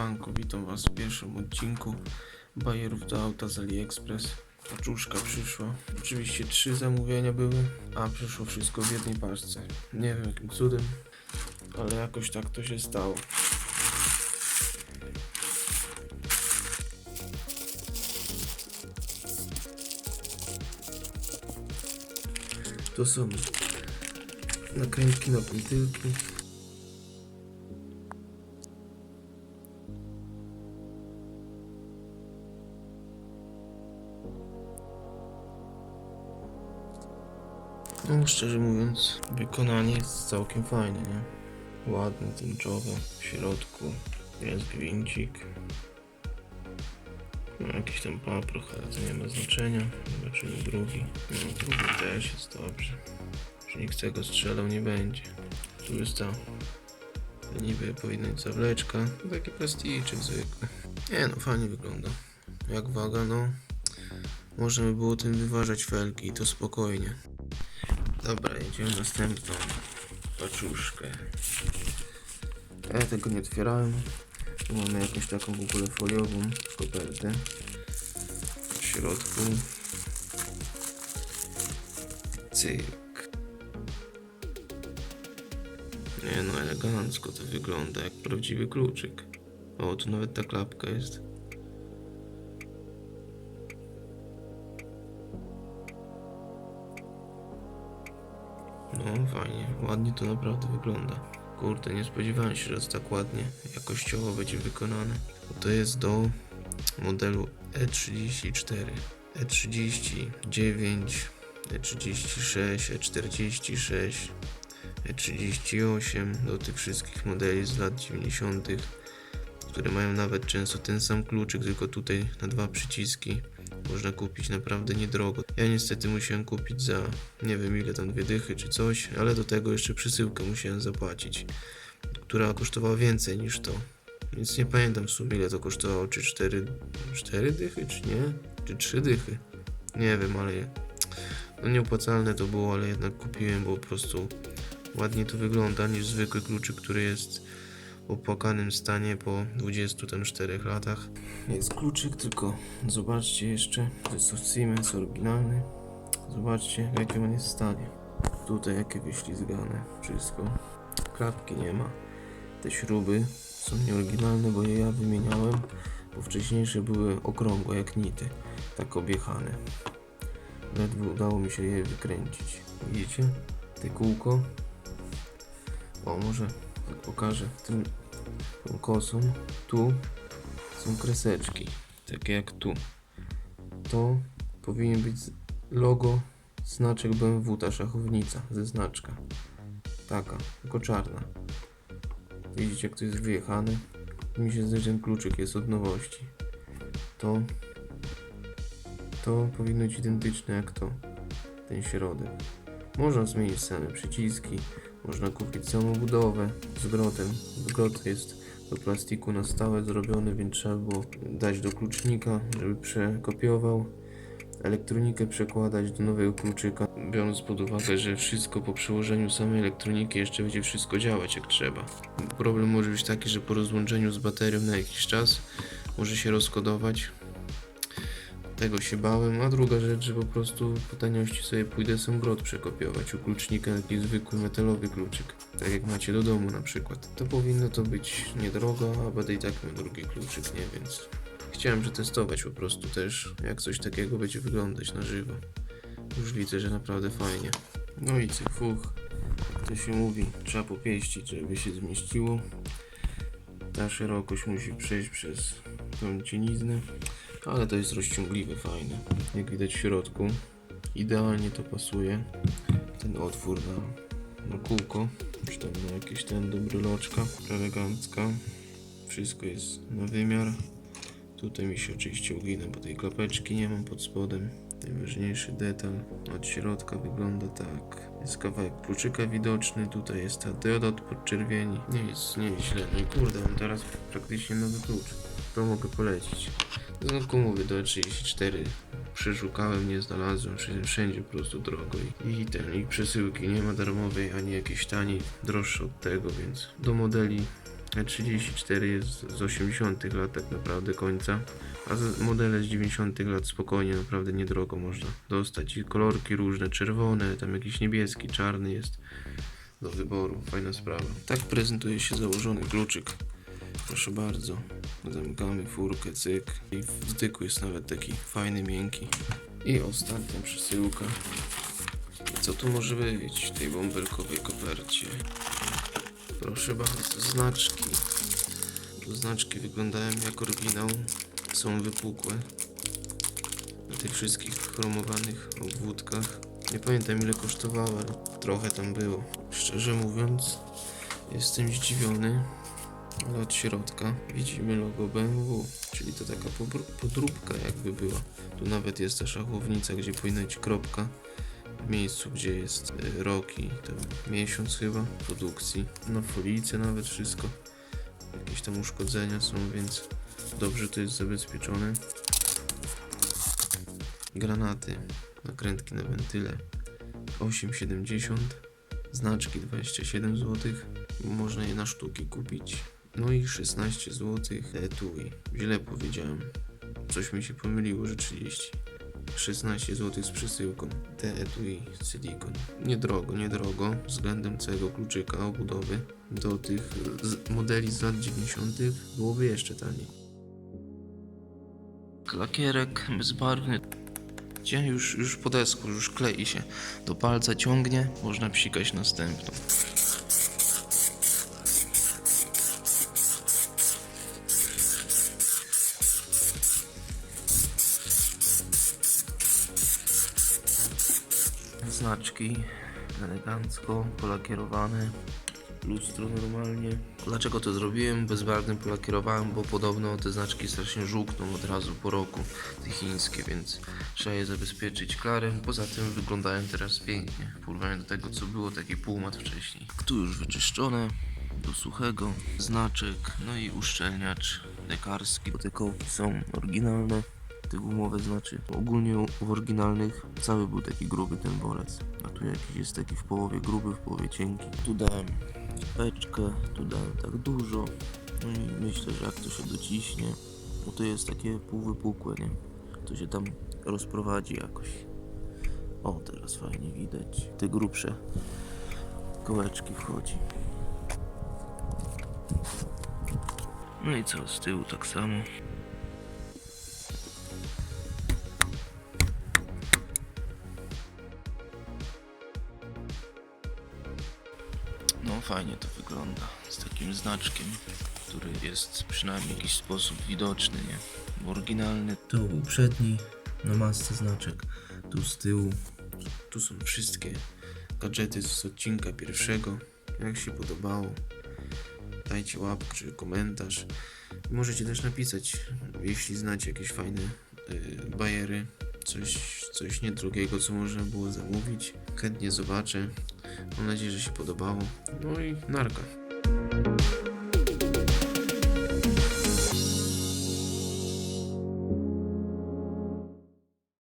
Siemanko, witam was w pierwszym odcinku bajerów do auta z AliExpress. Paczuszka przyszła. Oczywiście trzy zamówienia były, a przyszło wszystko w jednej paczce. Nie wiem jakim cudem, ale jakoś tak to się stało. To są nakrętki na pentylki. No, szczerze mówiąc, wykonanie jest całkiem fajne, nie? Ładne, tęczowe, w środku jest gwincik. No, jakiś tam paproch, ale to nie ma znaczenia. Zobaczymy drugi. No, drugi też jest dobrze. Już nikt tego strzelał nie będzie. Tu jest ta niby powinna być zawleczka. Taki plasticzek zwykły. Nie no, fajnie wygląda. Jak waga, no. Można by było tym wyważać felki i to spokojnie. Dobra, jedziemy następną paczuszkę. Ja tego nie otwierałem. Tu mamy jakąś taką w ogóle foliową kopertę. W środku. Cyk. Nie no, elegancko to wygląda jak prawdziwy kluczyk. O, tu nawet ta klapka jest. No fajnie, ładnie to naprawdę wygląda. Kurde, nie spodziewałem się, że to tak ładnie, jakościowo będzie wykonane. To jest do modelu E E34, E39, E36, E46, E38, do tych wszystkich modeli z lat 90., które mają nawet często ten sam kluczyk, tylko tutaj na dwa przyciski można kupić naprawdę niedrogo. Ja niestety musiałem kupić za nie wiem ile tam dwie dychy czy coś, ale do tego jeszcze przesyłkę musiałem zapłacić, która kosztowała więcej niż to. Więc nie pamiętam w sumie ile to kosztowało, czy 4, 4 dychy, czy nie? Czy 3 dychy? Nie wiem, ale no nieopłacalne to było, ale jednak kupiłem, bo po prostu ładniej to wygląda niż zwykły kluczyk, który jest opłakanym stanie po 24 latach. Jest kluczyk, tylko zobaczcie jeszcze, to jest Siemens oryginalny. Zobaczcie, w jakim on jest stanie. Tutaj jakie wyślizgane, wszystko. Klapki nie ma. Te śruby są nieoryginalne, bo je ja wymieniałem, bo wcześniejsze były okrągłe jak nity, tak objechane. Ledwo udało mi się je wykręcić. Widzicie? Te kółko. O, może pokażę. Tym, tą kosą. Tu są kreseczki, takie jak tu. To powinien być logo, znaczek BMW, ta szachownica ze znaczka. Taka, tylko czarna. Widzicie, jak to jest wyjechane? Mi się zdaje, że ten kluczyk jest od nowości. To, to powinno być identyczne jak to, ten środek. Można zmienić same przyciski, można kupić samą budowę z grotem. Grot jest do plastiku na stałe zrobiony, więc trzeba było dać do klucznika, żeby przekopiował. Elektronikę przekładać do nowego kluczyka, biorąc pod uwagę, że wszystko po przełożeniu samej elektroniki jeszcze będzie wszystko działać jak trzeba. Problem może być taki, że po rozłączeniu z baterią na jakiś czas może się rozkodować. Tego się bałem, a druga rzecz, że po prostu po taniości sobie pójdę sam grot przekopiować u klucznika, taki zwykły metalowy kluczyk, tak jak macie do domu na przykład. To powinno to być niedrogo, a będę i tak miał drugi kluczyk, nie? Więc chciałem przetestować po prostu też, jak coś takiego będzie wyglądać na żywo. Już widzę, że naprawdę fajnie. No i cyk, fuch, jak to się mówi, trzeba popieścić, żeby się zmieściło. Ta szerokość musi przejść przez tą cieniznę. Ale to jest rozciągliwe, fajne. Jak widać w środku, idealnie to pasuje. Ten otwór na, na kółko, czy tam na jakieś ten do bryloczka, elegancka. Wszystko jest na wymiar. Tutaj mi się oczywiście ugina, bo tej klapeczki nie mam pod spodem. Najważniejszy detal od środka wygląda tak. Jest kawałek kluczyka widoczny, tutaj jest ta dioda od podczerwieni. Nie jest, nie jest źle. No i kurde, mam teraz praktycznie nowy klucz. To mogę polecić. No mówię, do 34 przeszukałem, nie znalazłem, wszędzie po prostu drogo i, i ten, i przesyłki nie ma darmowej, ani jakiejś taniej, droższe od tego, więc do modeli E34 jest z 80 lat tak naprawdę końca, a modele z 90 lat spokojnie, naprawdę niedrogo można dostać. I kolorki różne, czerwone, tam jakiś niebieski, czarny jest do wyboru. Fajna sprawa. Tak prezentuje się założony kluczyk. Proszę bardzo. Zamykamy furkę, cyk. I w dotyku jest nawet taki fajny, miękki. I ostatnia przesyłka. Co tu może być w tej bąbelkowej kopercie? Proszę bardzo, znaczki. Znaczki wyglądają jak oryginał. Są wypukłe. Na tych wszystkich chromowanych obwódkach. Nie pamiętam ile kosztowała, ale trochę tam było. Szczerze mówiąc, jestem zdziwiony, ale od środka widzimy logo BMW, czyli to taka podróbka jakby była. Tu nawet jest ta szachownica, gdzie powinna być kropka miejscu, gdzie jest y, rok i tam miesiąc chyba produkcji. Na folijce nawet wszystko. Jakieś tam uszkodzenia są, więc dobrze to jest zabezpieczone. Granaty, nakrętki na wentyle 8,70 znaczki 27 zł można je na sztuki kupić no i 16 zł etui źle powiedziałem coś mi się pomyliło że 30 16 zł z przesyłką. Te etui silikon. Niedrogo, niedrogo względem całego kluczyka obudowy do tych modeli z lat 90 byłoby jeszcze taniej. Lakierek bezbarwny. Gdzie już, już po desku, już klei się. Do palca, ciągnie, można psikać następną. Znaczki elegancko polakierowane, lustro normalnie. Dlaczego to zrobiłem? Bezbarwnym polakierowałem, bo podobno te znaczki strasznie żółkną od razu po roku, te chińskie, więc trzeba je zabezpieczyć klarem. Poza tym wyglądają teraz pięknie w porównaniu do tego, co było taki półmat wcześniej. Tu już wyczyszczone do suchego, znaczek, no i uszczelniacz lekarski, bo te kołki są oryginalne. Te gumowe znaczy. Ogólnie w oryginalnych cały był taki gruby ten worec. A tu jakiś jest taki w połowie gruby, w połowie cienki. Tu dałem beczkę, tu dałem tak dużo. No i myślę, że jak to się dociśnie, no to jest takie półwypukłe, nie? To się tam rozprowadzi jakoś. O, teraz fajnie widać. Te grubsze kołeczki wchodzi. No i co, z tyłu tak samo. Fajnie to wygląda z takim znaczkiem, który jest przynajmniej w jakiś sposób widoczny, nie? Bo Oryginalny. Tu był przedni, na masce znaczek, tu z tyłu. Tu są wszystkie gadżety z odcinka pierwszego. Jak się podobało, dajcie łapkę czy komentarz. Możecie też napisać, jeśli znacie jakieś fajne y, bajery, coś, coś niedrogiego, co można było zamówić. Chętnie zobaczę. Mam nadzieję, że się podobało. No i narka.